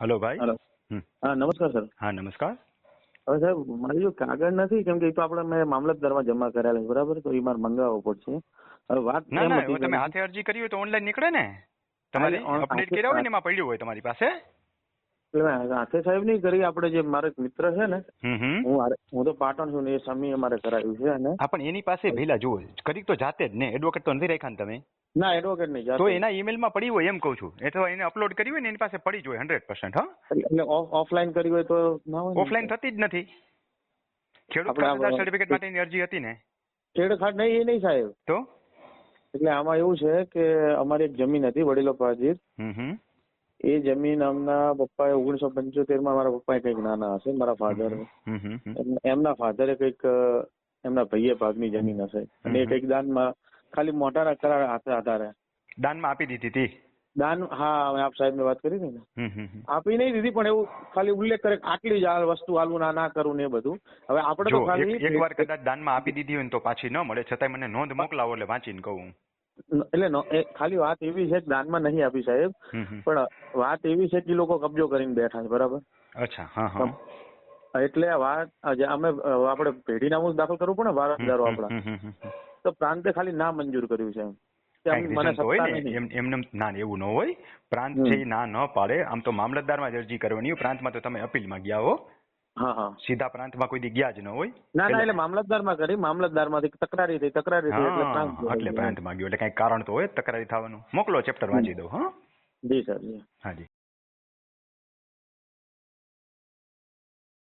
Hello ભાઈ. Hello. હા નમસ્કાર સર. હા નમસ્કાર. હવે સાહેબ મારી જો કાગળ નથી કેમ કે એ તો આપણે મેં મામલતદારમાં જમા કરેલા છે બરાબર? તો એ મારે મંગાવવો પડશે. હવે વાત ના ના તમે હાથે અરજી કરી હોય તો ઓનલાઈન નીકળે ને. તમારે અપડેટ કર્યા હોય ને એમાં પડ્યું હોય તમારી પાસે? એટલે હાથે સાહેબ નહીં કરી આપણે જે મારો એક મિત્ર છે ને હું હું તો પાટણ છું ને એ સમી અમારે કરાવ્યું છે અને હા પણ એની પાસે ભેલા જુઓ. કરી તો જાતે જ ને એડવોકેટ તો નથી રાખ્યા તમે. ના એડવોકેટ નહીં જાતે. તો એના ઈમેલમાં પડી હોય એમ કહું છું. એ એને અપલોડ કરી હોય ને એની પાસે પડી જ હોય હંડ્રેડ પર્સન્ટ હા. એટલે- એટલે ઓફલાઈન કરી હોય તો? ઓફલાઈન થતી જ નથી. ખેડૂત ખાતેદાર સર્ટિફિકેટ માટેની અરજી હતી ને? ખેડૂત ખાટ નહીં એ નહીં સાહેબ. તો? એટલે આમાં એવું છે કે અમારી એક જમીન હતી વડીલો પાજીર. એ જમીન અમના પપ્પાએ ઓગણીસો પંચોતેરમાં મારા પપ્પાએ કંઈક નાના હશે મારા ફાધર. એમના ફાધરે કંઈક એમના ભાઈએ ભાગની જમીન હશે. અને એ. કંઈક દાનમાં ખાલી મોટા કરાર હાથે આધારે. દાનમાં આપી દીધી હતી. દાન હા આપ સાહેબ વાત કરી હતી ને. આપી નહીં દીધી પણ એવું ખાલી ઉલ્લેખ કરે આટલી જ આ વસ્તુ આલવું ના ના કરવું ને એ બધું. હવે આપણે તો ખાલી એક વાર કદાચ દાનમાં આપી દીધી હોય તો પાછી ન મળે છતાંય મને નોંધ મોકલાવો એટલે વાંચીને કહું એટલે ખાલી વાત એવી છે કે દાનમાં નહીં આપી સાહેબ. પણ વાત એવી છે કે લોકો કબજો કરીને બેઠા છે બરાબર? અચ્છા હા હા. એટલે વાત અમે આપણે પેઢીનામું દાખલ કરવું પડે વાર વારસદારો આપણા. તો પ્રાંતે ખાલી ના મંજૂર કર્યું છે એમ. કે આમ કાંઈક મને reason તો હોય સત્તા ને નહીં. એમ એમને ના એવું ન હોય. પ્રાંત છે ના ન પાડે. આમ તો મામલતદારમાં જ અરજી કરવાની હોય. પ્રાંતમાં તો તમે અપીલમાં ગયા હો. સીધા પ્રાંતમાં કોઈ દી ગયા જ ન હોય. ના ના એટલે મામલતદારમાં કરી. મામલતદારમાંથી તકરારી થઈ. તકરારી થઈ એટલે એટલે પ્રાંતમાં ગયો. એટલે કઈ કારણ તો હોય તકરારી થવાનું. મોકલો ચેપ્ટર વાંચી દો હા? જી સર હાજી